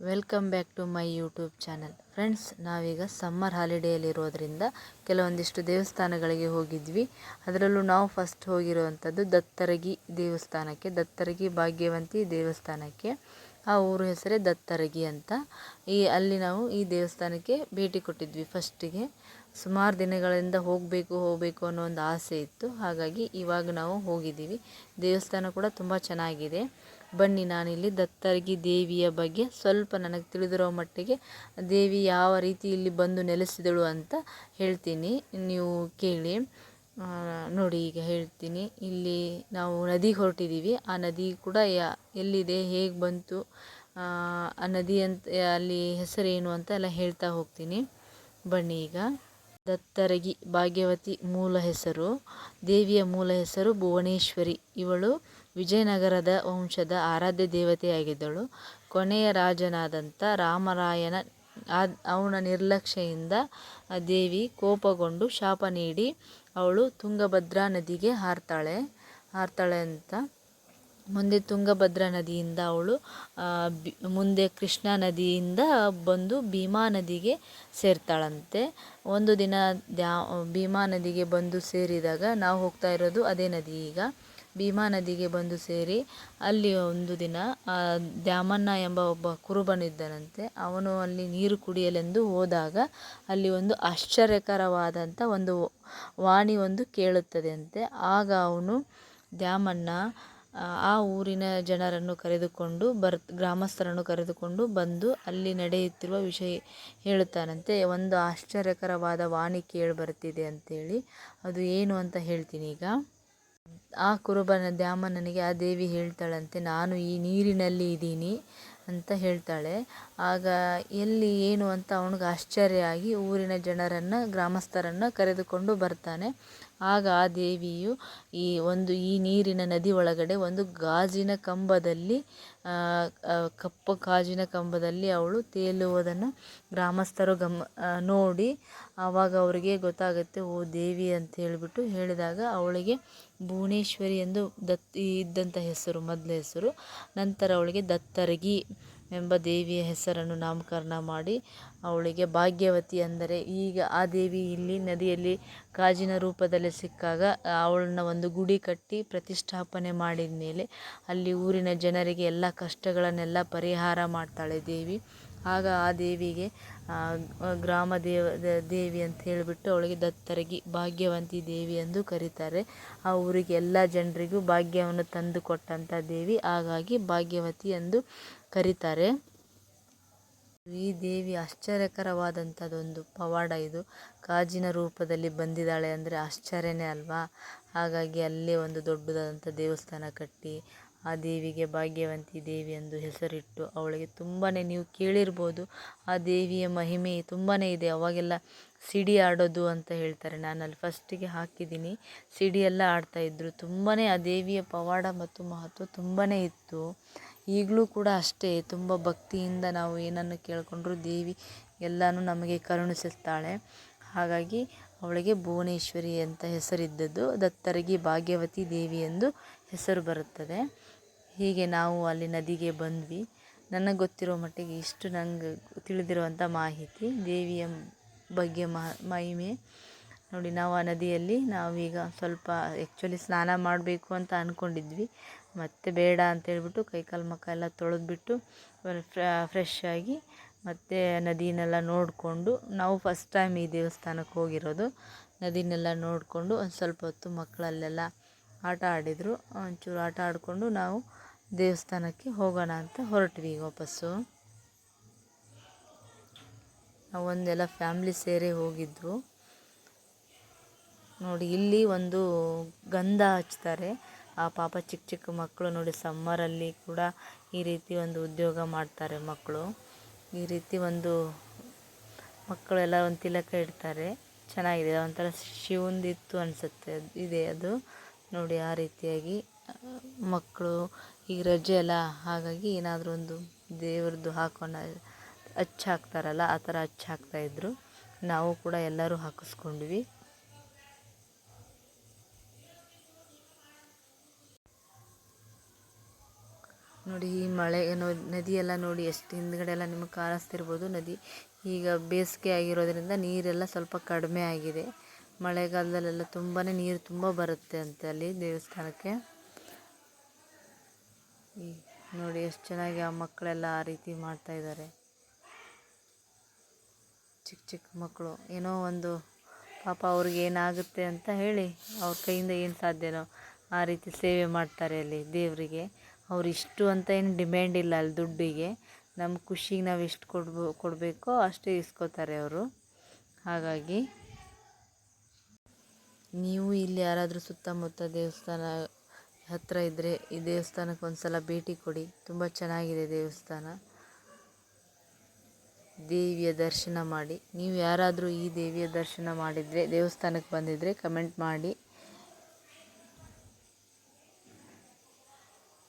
Welcome back to my YouTube channel. Friends, ನಾವೀಗ summer ಹಾಲಿಡೇಯಲ್ಲಿರೋದ್ರಿಂದ ಕೆಲವೊಂದಿಷ್ಟು ದೇವಸ್ಥಾನಗಳಿಗೆ ಹೋಗಿದ್ವಿ. ಅದರಲ್ಲೂ ನಾವು ಫಸ್ಟ್ ಹೋಗಿರುವಂಥದ್ದು ದತ್ತರಗಿ ದೇವಸ್ಥಾನಕ್ಕೆ, ದತ್ತರಗಿ ಭಾಗ್ಯವಂತಿ ದೇವಸ್ಥಾನಕ್ಕೆ. ಆ ಊರು ಹೆಸರೇ ದತ್ತರಗಿ ಅಂತ. ಈ, ಅಲ್ಲಿ ನಾವು ಈ ದೇವಸ್ಥಾನಕ್ಕೆ ಭೇಟಿ ಕೊಟ್ಟಿದ್ವಿ ಫಸ್ಟಿಗೆ ಸುಮಾರು ದಿನಗಳಿಂದ ಹೋಗಬೇಕು ಹೋಗಬೇಕು ಅನ್ನೋ ಒಂದು ಆಸೆ ಇತ್ತು. ಹಾಗಾಗಿ ಇವಾಗ ನಾವು ಹೋಗಿದ್ದೀವಿ. ದೇವಸ್ಥಾನ ಕೂಡ ತುಂಬ ಚೆನ್ನಾಗಿದೆ. ಬನ್ನಿ ನಾನಿಲ್ಲಿ ದತ್ತರಗಿ ದೇವಿಯ ಬಗ್ಗೆ ಸ್ವಲ್ಪ ನನಗೆ ತಿಳಿದಿರೋ ಮಟ್ಟಿಗೆ ದೇವಿ ಯಾವ ರೀತಿ ಇಲ್ಲಿ ಬಂದು ನೆಲೆಸಿದಳು ಅಂತ ಹೇಳ್ತೀನಿ. ನೀವು ಕೇಳಿ. ನೋಡಿ, ಈಗ ಹೇಳ್ತೀನಿ. ಇಲ್ಲಿ ನಾವು ನದಿಗೆ ಹೊರಟಿದ್ದೀವಿ. ಆ ನದಿ ಕೂಡ ಯಾ, ಎಲ್ಲಿದೆ, ಹೇಗೆ ಬಂತು ಆ ನದಿ ಅಂತ, ಅಲ್ಲಿ ಹೆಸರೇನು ಅಂತ ಎಲ್ಲ ಹೇಳ್ತಾ ಹೋಗ್ತೀನಿ. ಬನ್ನಿ ಈಗ. ದತ್ತರಗಿ ಭಾಗ್ಯವತಿ ಮೂಲ ಹೆಸರು. ದೇವಿಯ ಮೂಲ ಹೆಸರು ಭುವನೇಶ್ವರಿ. ಇವಳು ವಿಜಯನಗರದ ವಂಶದ ಆರಾಧ್ಯ ದೇವತೆಯಾಗಿದ್ದಳು. ಕೊನೆಯ ರಾಜನಾದಂಥ ರಾಮರಾಯನ ಅವನ ನಿರ್ಲಕ್ಷ್ಯೆಯಿಂದ ದೇವಿ ಕೋಪಗೊಂಡು ಶಾಪ ನೀಡಿ ಅವಳು ತುಂಗಭದ್ರಾ ನದಿಗೆ ಹಾರ್ತಾಳೆ. ಹಾರ್ತಾಳೆ ಅಂತ. ಮುಂದೆ ತುಂಗಭದ್ರಾ ನದಿಯಿಂದ ಅವಳು ಮುಂದೆ ಕೃಷ್ಣಾ ನದಿಯಿಂದ ಬಂದು ಭೀಮಾ ನದಿಗೆ ಸೇರ್ತಾಳಂತೆ. ಒಂದು ದಿನ ದ್ಯಾ, ಭೀಮಾ ನದಿಗೆ ಬಂದು ಸೇರಿದಾಗ ನಾವು ಹೋಗ್ತಾ ಇರೋದು ಅದೇ ನದಿ ಈಗ. ಭೀಮಾ ನದಿಗೆ ಬಂದು ಸೇರಿ ಅಲ್ಲಿ ಒಂದು ದಿನ ದ್ಯಾಮಣ್ಣ ಎಂಬ ಒಬ್ಬ ಕುರುಬನಿದ್ದನಂತೆ. ಅವನು ಅಲ್ಲಿ ನೀರು ಕುಡಿಯಲೆಂದು ಹೋದಾಗ ಅಲ್ಲಿ ಒಂದು ಆಶ್ಚರ್ಯಕರವಾದಂಥ ಒಂದು ವಾಣಿ ಒಂದು ಕೇಳುತ್ತದೆ ಅಂತೆ ಆಗ ಅವನು, ದ್ಯಾಮಣ್ಣ ಆ ಊರಿನ ಜನರನ್ನು ಕರೆದುಕೊಂಡು ಬರ್, ಗ್ರಾಮಸ್ಥರನ್ನು ಕರೆದುಕೊಂಡು ಬಂದು ಅಲ್ಲಿ ನಡೆಯುತ್ತಿರುವ ವಿಷಯ ಹೇಳುತ್ತಾನಂತೆ. ಒಂದು ಆಶ್ಚರ್ಯಕರವಾದ ವಾಣಿ ಕೇಳಿ ಬರ್ತಿದೆ ಅಂತೇಳಿ. ಅದು ಏನು ಅಂತ ಹೇಳ್ತೀನಿ ಈಗ. ಆ ಕುರುಬನ ದ್ಯಾಮಣ್ಣನಿಗೆ ಆ ದೇವಿ ಹೇಳ್ತಾಳಂತೆ, ನಾನು ಈ ನೀರಿನಲ್ಲಿ ಇದ್ದೀನಿ ಅಂತ ಹೇಳ್ತಾಳೆ. ಆಗ ಎಲ್ಲಿ ಏನು ಅಂತ ಅವನಿಗೆ ಆಶ್ಚರ್ಯ ಆಗಿ ಊರಿನ ಜನರನ್ನು, ಗ್ರಾಮಸ್ಥರನ್ನು ಕರೆದುಕೊಂಡು ಬರ್ತಾನೆ. ಆಗ ಆ ದೇವಿಯು ಈ ಒಂದು ಈ ನೀರಿನ ನದಿ ಒಳಗಡೆ ಒಂದು ಗಾಜಿನ ಕಂಬದಲ್ಲಿ ಕಪ್ಪು ಗಾಜಿನ ಕಂಬದಲ್ಲಿ ಅವಳು ತೇಲುವುದನ್ನು ಗ್ರಾಮಸ್ಥರು ಗಮ ನೋಡಿ ಆವಾಗ ಅವರಿಗೆ ಗೊತ್ತಾಗುತ್ತೆ, ಓ ದೇವಿ ಅಂತ ಹೇಳಿಬಿಟ್ಟು ಹೇಳಿದಾಗ ಅವಳಿಗೆ ಭುವನೇಶ್ವರಿ ಎಂದು ದತ್ತಿ ಇದ್ದಂಥ ಹೆಸರು, ಮೊದಲ ಹೆಸರು. ನಂತರ ಅವಳಿಗೆ ದತ್ತರಗಿ ಎಂಬ ದೇವಿಯ ಹೆಸರನ್ನು ನಾಮಕರಣ ಮಾಡಿ ಅವಳಿಗೆ ಭಾಗ್ಯವತಿ ಅಂದರೆ ಈಗ ಆ ದೇವಿ ಇಲ್ಲಿ ನದಿಯಲ್ಲಿ ಗಾಜಿನ ರೂಪದಲ್ಲಿ ಸಿಕ್ಕಾಗ ಅವಳನ್ನ ಒಂದು ಗುಡಿ ಕಟ್ಟಿ ಪ್ರತಿಷ್ಠಾಪನೆ ಮಾಡಿದ ಮೇಲೆ ಅಲ್ಲಿ ಊರಿನ ಜನರಿಗೆ ಎಲ್ಲ ಕಷ್ಟಗಳನ್ನೆಲ್ಲ ಪರಿಹಾರ ಮಾಡ್ತಾಳೆ ದೇವಿ. ಆಗ ಆ ದೇವಿಗೆ ಗ್ರಾಮ ದೇವ ದೇವಿ ಅಂತ ಹೇಳಿಬಿಟ್ಟು ಅವಳಿಗೆ ದತ್ತರಗಿ ಭಾಗ್ಯವಂತಿ ದೇವಿ ಎಂದು ಕರೀತಾರೆ. ಆ ಊರಿಗೆ ಎಲ್ಲ ಜನರಿಗೂ ಭಾಗ್ಯವನ್ನು ತಂದು ಕೊಟ್ಟಂಥ ದೇವಿ, ಹಾಗಾಗಿ ಭಾಗ್ಯವತಿ ಎಂದು ಕರೀತಾರೆ. ಈ ದೇವಿ ಆಶ್ಚರ್ಯಕರವಾದಂಥದ್ದೊಂದು ಪವಾಡ ಇದು. ಕಾಜಿನ ರೂಪದಲ್ಲಿ ಬಂದಿದ್ದಾಳೆ ಅಂದರೆ ಆಶ್ಚರ್ಯನೇ ಅಲ್ವಾ? ಹಾಗಾಗಿ ಅಲ್ಲೇ ಒಂದು ದೊಡ್ಡದಾದಂಥ ದೇವಸ್ಥಾನ ಕಟ್ಟಿ ಆ ದೇವಿಗೆ ಭಾಗ್ಯವಂತಿ ದೇವಿ ಎಂದು ಹೆಸರಿಟ್ಟು ಅವಳಿಗೆ ತುಂಬಾ ನೀವು ಕೇಳಿರ್ಬೋದು. ಆ ದೇವಿಯ ಮಹಿಮೆ ತುಂಬಾ ಇದೆ. ಅವಾಗೆಲ್ಲ ಸಿಡಿ ಆಡೋದು ಅಂತ ಹೇಳ್ತಾರೆ. ನಾನು ಅಲ್ಲಿ ಫಸ್ಟಿಗೆ ಹಾಕಿದ್ದೀನಿ. ಸಿಡಿ ಎಲ್ಲ ಆಡ್ತಾಯಿದ್ರು ತುಂಬಾ ಆ ದೇವಿಯ ಪವಾಡ ಮತ್ತು ಮಹತ್ವ ತುಂಬಾ ಇತ್ತು. ಈಗಲೂ ಕೂಡ ಅಷ್ಟೇ. ತುಂಬ ಭಕ್ತಿಯಿಂದ ನಾವು ಏನನ್ನು ಕೇಳಿಕೊಂಡ್ರು ದೇವಿ ಎಲ್ಲನೂ ನಮಗೆ ಕರುಣಿಸುತ್ತಾಳೆ. ಹಾಗಾಗಿ ಅವಳಿಗೆ ಭುವನೇಶ್ವರಿ ಅಂತ ಹೆಸರಿದ್ದದ್ದು. ದತ್ತರಿಗೆ ಭಾಗ್ಯವತಿ ದೇವಿ ಎಂದು ಹೆಸರು ಬರುತ್ತದೆ. ಹೀಗೆ ನಾವು ಅಲ್ಲಿ ನದಿಗೆ ಬಂದ್ವಿ. ನನಗೆ ಗೊತ್ತಿರೋ ಮಟ್ಟಿಗೆ ಇಷ್ಟು ನಂಗೆ ತಿಳಿದಿರುವಂಥ ಮಾಹಿತಿ ದೇವಿಯ ಬಗ್ಗೆ ಮಹಿಮೆ. ನೋಡಿ, ನಾವು ಆ ನದಿಯಲ್ಲಿ ನಾವೀಗ ಸ್ವಲ್ಪ ಆ್ಯಕ್ಚುಲಿ ಸ್ನಾನ ಮಾಡಬೇಕು ಅಂತ ಅಂದ್ಕೊಂಡಿದ್ವಿ ಮತ್ತು ಬೇಡ ಅಂತೇಳ್ಬಿಟ್ಟು ಕೈಕಾಲು ಮುಖ ಎಲ್ಲ ತೊಳೆದ್ಬಿಟ್ಟು ಫ್ರೆಶ್ ಆಗಿ ಮತ್ತು ನದಿನೆಲ್ಲ ನೋಡಿಕೊಂಡು, ನಾವು ಫಸ್ಟ್ ಟೈಮ್ ಈ ದೇವಸ್ಥಾನಕ್ಕೆ ಹೋಗಿರೋದು. ನದಿನೆಲ್ಲ ನೋಡಿಕೊಂಡು ಒಂದು ಸ್ವಲ್ಪ ಹೊತ್ತು ಮಕ್ಕಳಲ್ಲೆಲ್ಲ ಆಟ ಆಡಿದರು. ಒಂಚೂರು ಆಟ ಆಡಿಕೊಂಡು ನಾವು ದೇವಸ್ಥಾನಕ್ಕೆ ಹೋಗೋಣ ಅಂತ ಹೊರಟ್ವಿ ವಾಪಸ್ಸು. ನಾವೊಂದೆಲ್ಲ ಫ್ಯಾಮ್ಲಿ ಸೇರಿ ಹೋಗಿದ್ದು ನೋಡಿ, ಇಲ್ಲಿ ಒಂದು ಗಂಧ ಹಚ್ತಾರೆ. ಆ ಪಾಪ ಚಿಕ್ಕ ಚಿಕ್ಕ ಮಕ್ಕಳು ನೋಡಿ ಸಮ್ಮರಲ್ಲಿ ಕೂಡ ಈ ರೀತಿ ಒಂದು ಉದ್ಯೋಗ ಮಾಡ್ತಾರೆ ಮಕ್ಕಳು. ಈ ರೀತಿ ಒಂದು ಮಕ್ಕಳೆಲ್ಲ ಒಂದು ತಿಲಕ ಇಡ್ತಾರೆ. ಚೆನ್ನಾಗಿದೆ. ಒಂಥರ ಶಿವಂದಿತ್ತು ಅನಿಸುತ್ತೆ. ಇದೆ ಅದು. ನೋಡಿ, ಆ ರೀತಿಯಾಗಿ ಮಕ್ಕಳು ಈಗ ರಜೆ ಅಲ್ಲ, ಹಾಗಾಗಿ ಏನಾದರೂ ಒಂದು ದೇವ್ರದ್ದು ಹಾಕೊಂಡು ಅಚ್ಚು ಹಾಕ್ತಾರಲ್ಲ, ಆ ಥರ ಅಚ್ಚು ಹಾಕ್ತಾಯಿದ್ರು ನಾವು ಕೂಡ ಎಲ್ಲರೂ ಹಾಕಿಸ್ಕೊಂಡ್ವಿ. ನೋಡಿ, ಈ ಮಳೆ ನದಿಯೆಲ್ಲ ನೋಡಿ, ಎಷ್ಟು ಹಿಂದ್ಗಡೆ ಎಲ್ಲ ನಿಮಗೆ ಕಾಣಿಸ್ತಿರ್ಬೋದು ನದಿ. ಈಗ ಬೇಸಿಗೆ ಆಗಿರೋದ್ರಿಂದ ನೀರೆಲ್ಲ ಸ್ವಲ್ಪ ಕಡಿಮೆ ಆಗಿದೆ. ಮಳೆಗಾಲದಲ್ಲೆಲ್ಲ ತುಂಬಾ ನೀರು ತುಂಬ ಬರುತ್ತೆ ಅಂತೆ ಅಲ್ಲಿ ದೇವಸ್ಥಾನಕ್ಕೆ. ನೋಡಿ ಎಷ್ಟು ಚೆನ್ನಾಗಿ ಆ ಮಕ್ಕಳೆಲ್ಲ ಆ ರೀತಿ ಮಾಡ್ತಾ ಇದ್ದಾರೆ. ಚಿಕ್ಕ ಚಿಕ್ಕ ಮಕ್ಕಳು. ಏನೋ ಒಂದು ಪಾಪ ಅವ್ರಿಗೆ ಏನಾಗುತ್ತೆ ಅಂತ ಹೇಳಿ ಅವ್ರ ಕೈಯಿಂದ ಏನು ಸಾಧ್ಯನೋ ಆ ರೀತಿ ಸೇವೆ ಮಾಡ್ತಾರೆ ಅಲ್ಲಿ ದೇವರಿಗೆ. ಅವ್ರು ಇಷ್ಟು ಅಂತ ಏನು ಡಿಮ್ಯಾಂಡ್ ಇಲ್ಲ ಅಲ್ಲಿ ದುಡ್ಡಿಗೆ. ನಮ್ಮ ಖುಷಿಗೆ ನಾವು ಎಷ್ಟು ಕೊಡ್ಬೋ, ಕೊಡಬೇಕೋ ಅಷ್ಟೇ ಇಸ್ಕೋತಾರೆ ಅವರು. ಹಾಗಾಗಿ ನೀವು ಇಲ್ಲಿ ಯಾರಾದರೂ ಸುತ್ತಮುತ್ತ ದೇವಸ್ಥಾನ ಹತ್ತಿರ ಇದ್ದರೆ ಈ ದೇವಸ್ಥಾನಕ್ಕೆ ಒಂದು ಸಲ ಭೇಟಿ ಕೊಡಿ. ತುಂಬ ಚೆನ್ನಾಗಿದೆ ದೇವಸ್ಥಾನ. ದೇವಿಯ ದರ್ಶನ ಮಾಡಿ. ನೀವು ಯಾರಾದರೂ ಈ ದೇವಿಯ ದರ್ಶನ ಮಾಡಿದರೆ, ದೇವಸ್ಥಾನಕ್ಕೆ ಬಂದಿದ್ದರೆ ಕಮೆಂಟ್ ಮಾಡಿ.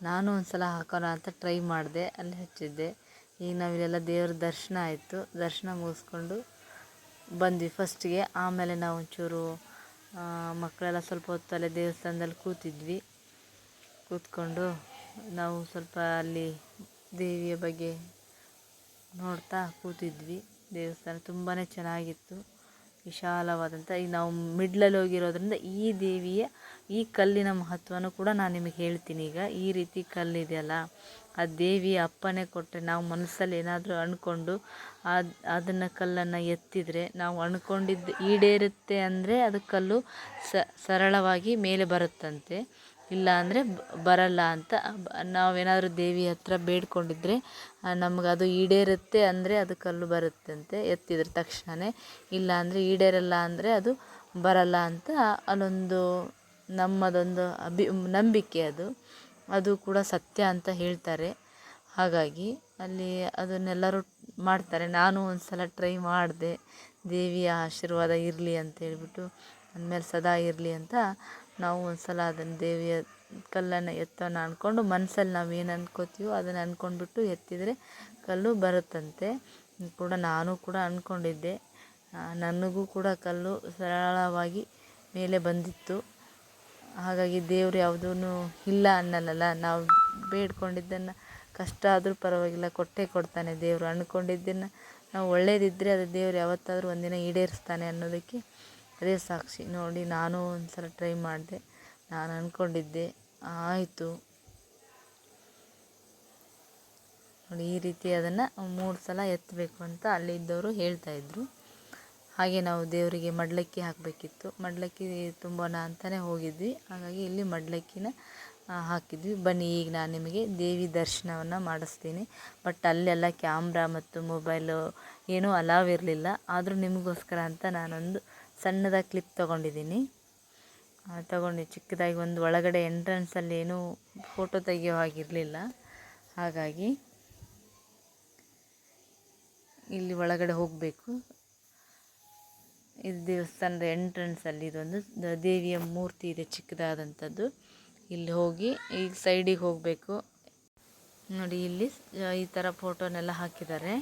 ನಾನು ಒಂದು ಸಲ ಹಾಕೋಣ ಅಂತ ಟ್ರೈ ಮಾಡಿದೆ, ಅಲ್ಲಿ ಹಚ್ಚಿದ್ದೆ. ಈಗ ನಾವಿಲ್ಲೆಲ್ಲ ದೇವ್ರ ದರ್ಶನ ಆಯಿತು. ದರ್ಶನ ಮುಗಿಸ್ಕೊಂಡು ಬಂದ್ವಿ ಫಸ್ಟಿಗೆ ಆಮೇಲೆ ನಾವು ಒಂಚೂರು ಮಕ್ಕಳೆಲ್ಲ ಸ್ವಲ್ಪ ಹೊತ್ತು ಅಲ್ಲೇ ದೇವಸ್ಥಾನದಲ್ಲಿ ಕೂತಿದ್ವಿ. ಕೂತ್ಕೊಂಡು ನಾವು ಸ್ವಲ್ಪ ಅಲ್ಲಿ ದೇವಿಯ ಬಗ್ಗೆ ನೋಡ್ತಾ ಕೂತಿದ್ವಿ. ದೇವಸ್ಥಾನ ತುಂಬಾ ಚೆನ್ನಾಗಿತ್ತು. ವಿಶಾಲವಾದಂಥ ಈಗ ನಾವು ಮಿಡ್ಲಲ್ಲಿ ಹೋಗಿರೋದ್ರಿಂದ ಈ ದೇವಿಯ ಈ ಕಲ್ಲಿನ ಮಹತ್ವನೂ ಕೂಡ ನಾನು ನಿಮಗೆ ಹೇಳ್ತೀನಿ. ಈಗ ಈ ರೀತಿ ಕಲ್ಲಿದೆಯಲ್ಲ, ಆ ದೇವಿಯ ಅಪ್ಪನೇ ಕೊಟ್ಟರೆ ನಾವು ಮನಸ್ಸಲ್ಲಿ ಏನಾದರೂ ಅಂದ್ಕೊಂಡು ಅದು, ಅದನ್ನು ಕಲ್ಲನ್ನು ಎತ್ತಿದರೆ ನಾವು ಅಂದ್ಕೊಂಡಿದ್ದು ಈಡೇರುತ್ತೆ ಅಂದರೆ ಅದು ಕಲ್ಲು ಸರಳವಾಗಿ ಮೇಲೆ ಬರುತ್ತಂತೆ. ಇಲ್ಲ ಅಂದರೆ ಬರಲ್ಲ ಅಂತ ನಾವೇನಾದರೂ ದೇವಿ ಹತ್ರ ಬೇಡ್ಕೊಂಡಿದ್ರೆ ನಮ್ಗೆ ಅದು ಈಡೇರುತ್ತೆ ಅಂದರೆ ಅದು ಕಲ್ಲು ಬರುತ್ತಂತೆ ಎತ್ತಿದ್ರ ತಕ್ಷಣವೇ ಇಲ್ಲ ಅಂದರೆ ಈಡೇರಲ್ಲ ಅಂದರೆ ಅದು ಬರಲ್ಲ ಅಂತ ಅಲ್ಲೊಂದು ನಮ್ಮದೊಂದು ಅಭಿ, ನಂಬಿಕೆ ಅದು. ಅದು ಕೂಡ ಸತ್ಯ ಅಂತ ಹೇಳ್ತಾರೆ. ಹಾಗಾಗಿ ಅಲ್ಲಿ ಅದನ್ನೆಲ್ಲರೂ ಮಾಡ್ತಾರೆ. ನಾನು ಒಂದು ಸಲ ಟ್ರೈ ಮಾಡಿದೆ. ದೇವಿಯ ಆಶೀರ್ವಾದ ಇರಲಿ ಅಂತ ಹೇಳ್ಬಿಟ್ಟು, ಅಂದಮೇಲೆ ಸದಾ ಇರಲಿ ಅಂತ ನಾವು ಒಂದು ಸಲ ಅದನ್ನು ದೇವಿಯ ಕಲ್ಲನ್ನು ಎತ್ತೋಣ ಅಂದ್ಕೊಂಡು ಮನಸ್ಸಲ್ಲಿ ನಾವು ಏನು ಅಂದ್ಕೋತೀವೋ ಅದನ್ನು ಅಂದ್ಕೊಂಡ್ಬಿಟ್ಟು ಎತ್ತಿದರೆ ಕಲ್ಲು ಬರುತ್ತಂತೆ. ಕೂಡ ನಾನು ಕೂಡ ಅಂದ್ಕೊಂಡಿದ್ದೆ ನನಗೂ ಕೂಡ ಕಲ್ಲು ಸರಳವಾಗಿ ಮೇಲೆ ಬಂದಿತ್ತು. ಹಾಗಾಗಿ ದೇವ್ರು ಯಾವುದೂ ಇಲ್ಲ ಅನ್ನಲ್ಲಲ್ಲ, ನಾವು ಬೇಡ್ಕೊಂಡಿದ್ದನ್ನು ಕಷ್ಟ ಆದರೂ ಪರವಾಗಿಲ್ಲ, ಕೊಟ್ಟೇ ಕೊಡ್ತಾನೆ ದೇವರು. ಅಂದ್ಕೊಂಡಿದ್ದನ್ನು ನಾವು ಒಳ್ಳೇದಿದ್ದರೆ ಅದು ದೇವ್ರು ಯಾವತ್ತಾದರೂ ಒಂದಿನ ಈಡೇರಿಸ್ತಾನೆ ಅನ್ನೋದಕ್ಕೆ ಅದೇ ಸಾಕ್ಷಿ. ನೋಡಿ, ನಾನು ಒಂದು ಸಲ ಟ್ರೈ ಮಾಡಿದೆ. ನಾನು ಅಂದ್ಕೊಂಡಿದ್ದೆ ಆಯಿತು. ನೋಡಿ, ಈ ರೀತಿ ಅದನ್ನು ಮೂರು ಸಲ ಎತ್ತಬೇಕು ಅಂತ ಅಲ್ಲಿದ್ದವರು ಹೇಳ್ತಾಯಿದ್ರು ಹಾಗೆ ನಾವು ದೇವರಿಗೆ ಮಡ್ಲಕ್ಕಿ ಹಾಕಬೇಕಿತ್ತು. ಮಡ್ಲಕ್ಕಿ ತುಂಬೋಣ ಅಂತಲೇ ಹೋಗಿದ್ವಿ. ಹಾಗಾಗಿ ಇಲ್ಲಿ ಮಡ್ಲಕ್ಕಿನ ಹಾಕಿದ್ವಿ. ಬನ್ನಿ, ಈಗ ನಾನು ನಿಮಗೆ ದೇವಿ ದರ್ಶನವನ್ನು ಮಾಡಿಸ್ತೀನಿ. ಬಟ್ ಅಲ್ಲೆಲ್ಲ ಕ್ಯಾಮ್ರಾ ಮತ್ತು ಮೊಬೈಲು ಏನೂ ಅಲಾವ್ ಇರಲಿಲ್ಲ. ಆದರೂ ನಿಮಗೋಸ್ಕರ ಅಂತ ನಾನೊಂದು ಸಣ್ಣದಾಗಿ ಕ್ಲಿಪ್ ತೊಗೊಂಡಿದ್ದೀನಿ. ತಗೊಂಡು ಚಿಕ್ಕದಾಗಿ ಒಂದು ಒಳಗಡೆ ಎಂಟ್ರೆನ್ಸಲ್ಲಿ ಏನೂ ಫೋಟೋ ತೆಗಿಯೋ ಹಾಗಿರಲಿಲ್ಲ. ಹಾಗಾಗಿ ಇಲ್ಲಿ ಒಳಗಡೆ ಹೋಗಬೇಕು. ಇದು ದೇವಸ್ಥಾನದ ಎಂಟ್ರೆನ್ಸಲ್ಲಿ ಇದೊಂದು ದೇವಿಯ ಮೂರ್ತಿ ಇದೆ, ಚಿಕ್ಕದಾದಂಥದ್ದು. ಇಲ್ಲಿ ಹೋಗಿ ಈಗ ಸೈಡಿಗೆ ಹೋಗಬೇಕು. ನೋಡಿ ಇಲ್ಲಿ ಈ ಥರ ಫೋಟೋನೆಲ್ಲ ಹಾಕಿದ್ದಾರೆ.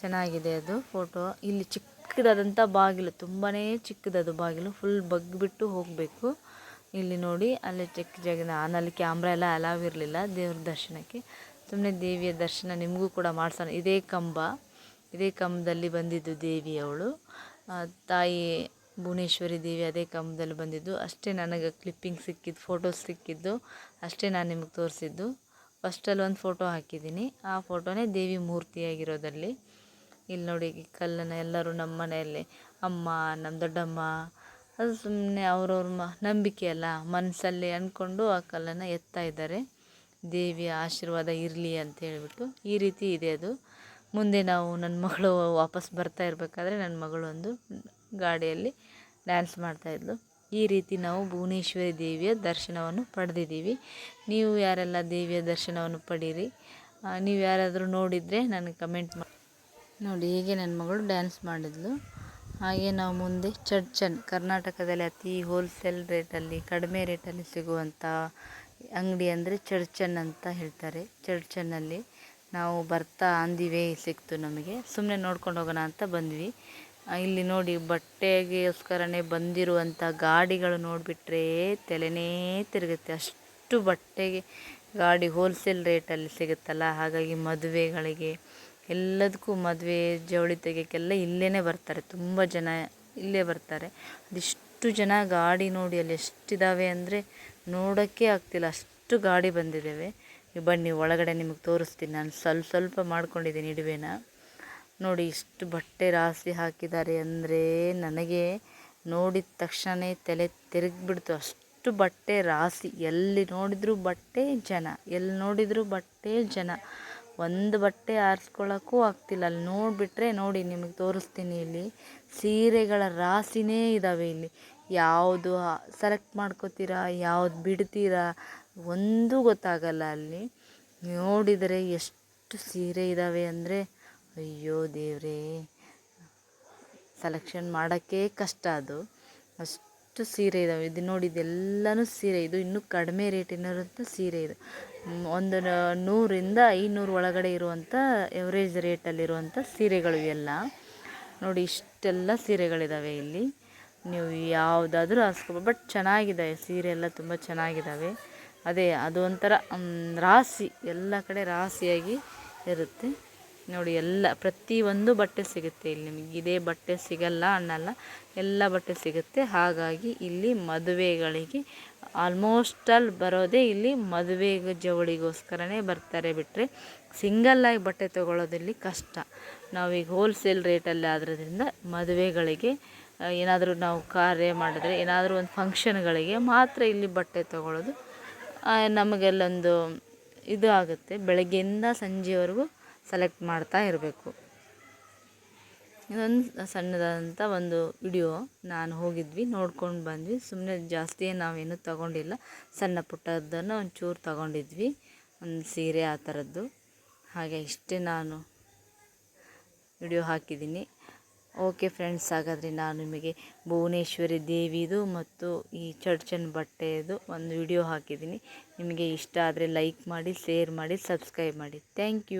ಚೆನ್ನಾಗಿದೆ ಅದು ಫೋಟೋ ಇಲ್ಲಿ ಚಿಕ್ಕದಾದಂಥ ಬಾಗಿಲು ತುಂಬಾ ಚಿಕ್ಕದದು ಬಾಗಿಲು. ಫುಲ್ ಬಗ್ಗಿಬಿಟ್ಟು ಹೋಗಬೇಕು. ಇಲ್ಲಿ ನೋಡಿ, ಅಲ್ಲಿ ಚಿಕ್ಕ ಜಾಗ ಅಲ್ಲಿ ಕ್ಯಾಮ್ರಾ ಎಲ್ಲ ಅಲಾವ್ ಇರಲಿಲ್ಲ ದೇವ್ರ ದರ್ಶನಕ್ಕೆ. ಸುಮ್ಮನೆ ದೇವಿಯ ದರ್ಶನ ನಿಮಗೂ ಕೂಡ ಮಾಡಿಸೋಣ. ಇದೇ ಕಂಬ, ಇದೇ ಕಂಬದಲ್ಲಿ ಬಂದಿದ್ದು ದೇವಿ ಅವಳು. ತಾಯಿ ಭುವನೇಶ್ವರಿ ದೇವಿ ಅದೇ ಕಂಬದಲ್ಲಿ ಬಂದಿದ್ದು. ಅಷ್ಟೇ ನನಗೆ ಕ್ಲಿಪ್ಪಿಂಗ್ ಸಿಕ್ಕಿದ್ದು ಫೋಟೋಸ್ ಸಿಕ್ಕಿದ್ದು, ಅಷ್ಟೇ ನಾನು ನಿಮಗೆ ತೋರಿಸಿದ್ದು. ಫಸ್ಟಲ್ಲಿ ಒಂದು ಫೋಟೋ ಹಾಕಿದ್ದೀನಿ. ಆ ಫೋಟೋನೇ ದೇವಿ ಮೂರ್ತಿಯಾಗಿರೋದಲ್ಲಿ. ಇಲ್ಲಿ ನೋಡಿ ಈ ಕಲ್ಲನ್ನು ಎಲ್ಲರೂ ನಮ್ಮ ಮನೆಯಲ್ಲಿ ಅಮ್ಮ, ನಮ್ಮ ದೊಡ್ಡಮ್ಮ, ಅದು ಸುಮ್ಮನೆ ಅವ್ರವ್ರ ಮ, ನಂಬಿಕೆ ಅಲ್ಲ ಮನಸ್ಸಲ್ಲಿ ಅಂದ್ಕೊಂಡು ಆ ಕಲ್ಲನ್ನು ಎತ್ತಾ ಇದ್ದಾರೆ. ದೇವಿಯ ಆಶೀರ್ವಾದ ಇರಲಿ ಅಂತ ಹೇಳಿಬಿಟ್ಟು ಈ ರೀತಿ ಇದೆ ಅದು. ಮುಂದೆ ನಾವು ನನ್ನ ಮಗಳು ವಾಪಸ್ ಬರ್ತಾ ಇರಬೇಕಾದ್ರೆ ನನ್ನ ಮಗಳು ಒಂದು ಗಾಡಿಯಲ್ಲಿ ಡ್ಯಾನ್ಸ್ ಮಾಡ್ತಾಯಿದ್ಲು ಈ ರೀತಿ ನಾವು ಭುವನೇಶ್ವರಿ ದೇವಿಯ ದರ್ಶನವನ್ನು ಪಡೆದಿದ್ದೀವಿ. ನೀವು ಯಾರೆಲ್ಲ ದೇವಿಯ ದರ್ಶನವನ್ನು ಪಡೀರಿ? ನೀವು ಯಾರಾದರೂ ನೋಡಿದರೆ ನನಗೆ ಕಮೆಂಟ್ ಮಾಡಿ ನೋಡಿ, ಹೀಗೆ ನನ್ನ ಮಗಳು ಡ್ಯಾನ್ಸ್ ಮಾಡಿದ್ಲು. ಹಾಗೆ ನಾವು ಮುಂದೆ ಚಡ್ಚನ್, ಕರ್ನಾಟಕದಲ್ಲಿ ಅತಿ ಹೋಲ್ಸೇಲ್ ರೇಟಲ್ಲಿ ಕಡಿಮೆ ರೇಟಲ್ಲಿ ಸಿಗುವಂಥ ಅಂಗಡಿ ಅಂದರೆ ಚಡ್ಚನ್ ಅಂತ ಹೇಳ್ತಾರೆ. ಚಡ್ಚನ್ನಲ್ಲಿ ನಾವು ಬರ್ತಾ ಅಂದಿವೆ ಸಿಕ್ತು ನಮಗೆ. ಸುಮ್ಮನೆ ನೋಡ್ಕೊಂಡು ಹೋಗೋಣ ಅಂತ ಬಂದ್ವಿ. ಇಲ್ಲಿ ನೋಡಿ, ಬಟ್ಟೆಗೋಸ್ಕರನೇ ಬಂದಿರುವಂಥ ಗಾಡಿಗಳು ನೋಡಿಬಿಟ್ರೆ ತಲೆನೇ ತಿರುಗುತ್ತೆ. ಅಷ್ಟು ಬಟ್ಟೆಗೆ ಗಾಡಿ ಹೋಲ್ಸೇಲ್ ರೇಟಲ್ಲಿ ಸಿಗುತ್ತಲ್ಲ. ಹಾಗಾಗಿ ಮದುವೆಗಳಿಗೆ ಎಲ್ಲದಕ್ಕೂ ಮದುವೆ, ಜವಳಿ ತೆಗಿಯೋಕ್ಕೆಲ್ಲ ಇಲ್ಲೇ ಬರ್ತಾರೆ. ತುಂಬ ಜನ ಇಲ್ಲೇ ಬರ್ತಾರೆ. ಅದೆಷ್ಟು ಜನ ಗಾಡಿ ನೋಡಿ ಅಲ್ಲಿ ಎಷ್ಟಿದ್ದಾವೆ ಅಂದರೆ ನೋಡೋಕ್ಕೆ ಆಗ್ತಿಲ್ಲ. ಅಷ್ಟು ಗಾಡಿ ಬಂದಿದ್ದಾವೆ ಬನ್ನಿ, ಒಳಗಡೆ ನಿಮಗೆ ತೋರಿಸ್ತೀನಿ. ನಾನು ಸ್ವಲ್ಪ ಸ್ವಲ್ಪ ಮಾಡ್ಕೊಂಡಿದ್ದೀನಿ ಇಡುವೆನ. ನೋಡಿ ಇಷ್ಟು ಬಟ್ಟೆ ರಾಶಿ ಹಾಕಿದ್ದಾರೆ ಅಂದರೆ ನನಗೆ ನೋಡಿದ ತಕ್ಷಣ ತಲೆ ತಿರುಗಿಬಿಡ್ತು. ಅಷ್ಟು ಬಟ್ಟೆ ರಾಶಿ ಎಲ್ಲಿ ನೋಡಿದರೂ ಬಟ್ಟೆ ಜನ. ಎಲ್ಲಿ ನೋಡಿದರೂ ಬಟ್ಟೆ ಜನ. ಒಂದು ಬಟ್ಟೆ ಆರಿಸ್ಕೊಳ್ಳೋಕ್ಕೂ ಆಗ್ತಿಲ್ಲ. ಅಲ್ಲಿ ನೋಡಿಬಿಟ್ರೆ ನೋಡಿ ನಿಮಗೆ ತೋರಿಸ್ತೀನಿ ಇಲ್ಲಿ. ಸೀರೆಗಳ ರಾಶಿನೇ ಇದ್ದಾವೆ ಇಲ್ಲಿ. ಯಾವುದು ಸೆಲೆಕ್ಟ್ ಮಾಡ್ಕೋತೀರಾ, ಯಾವ್ದು ಬಿಡ್ತೀರಾ ಒಂದೂ ಗೊತ್ತಾಗಲ್ಲ ಅಲ್ಲಿ. ನೋಡಿದರೆ ಎಷ್ಟು ಸೀರೆ ಇದ್ದಾವೆ ಅಂದರೆ, ಅಯ್ಯೋ ದೇವರೇ. ಸೆಲೆಕ್ಷನ್ ಮಾಡೋಕ್ಕೇ ಕಷ್ಟ ಅದು. ಅಷ್ಟು ಸೀರೆ ಇದ್ದಾವೆ ಇದು ನೋಡಿ, ಇದೆಲ್ಲನೂ ಸೀರೆ. ಇದು ಇನ್ನೂ ಕಡಿಮೆ ರೇಟಿನಂಥ ಸೀರೆ ಇದು. ಒಂದು ನೂರಿಂದ ಐನೂರು ಒಳಗಡೆ ಇರುವಂಥ ಎವರೇಜ್ ರೇಟಲ್ಲಿರುವಂಥ ಸೀರೆಗಳು ಇವೆಲ್ಲ. ನೋಡಿ, ಇಷ್ಟೆಲ್ಲ ಸೀರೆಗಳಿದ್ದಾವೆ ಇಲ್ಲಿ. ನೀವು ಯಾವುದಾದ್ರೂ ಹಾಸ್ಕೊಬೋದು ಬಟ್ ಚೆನ್ನಾಗಿದೆ, ಸೀರೆ ಎಲ್ಲ ತುಂಬ ಚೆನ್ನಾಗಿದ್ದಾವೆ ಅದೇ ಅದು ಒಂಥರ ರಾಶಿ. ಎಲ್ಲ ಕಡೆ ರಾಶಿಯಾಗಿ ಇರುತ್ತೆ. ನೋಡಿ, ಎಲ್ಲ ಪ್ರತಿಯೊಂದು ಬಟ್ಟೆ ಸಿಗುತ್ತೆ ಇಲ್ಲಿ ನಿಮಗೆ. ಇದೇ ಬಟ್ಟೆ ಸಿಗಲ್ಲ ಅನ್ನಲ್ಲ, ಎಲ್ಲ ಬಟ್ಟೆ ಸಿಗುತ್ತೆ. ಹಾಗಾಗಿ ಇಲ್ಲಿ ಮದುವೆಗಳಿಗೆ ಆಲ್ಮೋಸ್ಟ್ ಅಲ್ಲಿ ಬರೋದೇ ಇಲ್ಲಿ ಮದುವೆ ಜವಳಿಗೋಸ್ಕರನೇ ಬರ್ತಾರೆ ಬಿಟ್ಟರೆ ಸಿಂಗಲ್ಲಾಗಿ ಬಟ್ಟೆ ತೊಗೊಳ್ಳೋದಿಲ್ಲಿ ಕಷ್ಟ. ನಾವೀಗ ಹೋಲ್ಸೇಲ್ ರೇಟಲ್ಲಿ ಆದ್ರದ್ರಿಂದ ಮದುವೆಗಳಿಗೆ ಏನಾದರೂ ನಾವು ಕಾರ್ಯ ಮಾಡಿದ್ರೆ, ಏನಾದರೂ ಒಂದು ಫಂಕ್ಷನ್ಗಳಿಗೆ ಮಾತ್ರ ಇಲ್ಲಿ ಬಟ್ಟೆ ತೊಗೊಳ್ಳೋದು ನಮಗೆಲ್ಲೊಂದು ಇದು ಆಗುತ್ತೆ. ಬೆಳಗ್ಗೆಯಿಂದ ಸಂಜೆವರೆಗೂ ಸೆಲೆಕ್ಟ್ ಮಾಡ್ತಾ ಇರಬೇಕು. ಇದೊಂದು ಸಣ್ಣದಾದಂಥ ಒಂದು ವಿಡಿಯೋ ನಾನು ಹೋಗಿದ್ವಿ, ನೋಡ್ಕೊಂಡು ಬಂದ್ವಿ. ಸುಮ್ಮನೆ ಜಾಸ್ತಿ ನಾವೇನು ತಗೊಂಡಿಲ್ಲ. ಸಣ್ಣ ಪುಟ್ಟದ್ದನ್ನು ಒಂಚೂರು ತಗೊಂಡಿದ್ವಿ. ಒಂದು ಸೀರೆ ಆ ಥರದ್ದು. ಹಾಗೆ ಇಷ್ಟೇ ನಾನು ವಿಡಿಯೋ ಹಾಕಿದ್ದೀನಿ. ಓಕೆ ಫ್ರೆಂಡ್ಸ್ ಹಾಗಾದರೆ ನಾನು ನಿಮಗೆ ಭುವನೇಶ್ವರಿ ದೇವಿದು ಮತ್ತು ಈ ಚರ್ಚನ್ ಬಟ್ಟೆಯದು ಒಂದು ವಿಡಿಯೋ ಹಾಕಿದ್ದೀನಿ. ನಿಮಗೆ ಇಷ್ಟ ಆದರೆ ಲೈಕ್ ಮಾಡಿ ಶೇರ್ ಮಾಡಿ ಸಬ್ಸ್ಕ್ರೈಬ್ ಮಾಡಿ. Thank you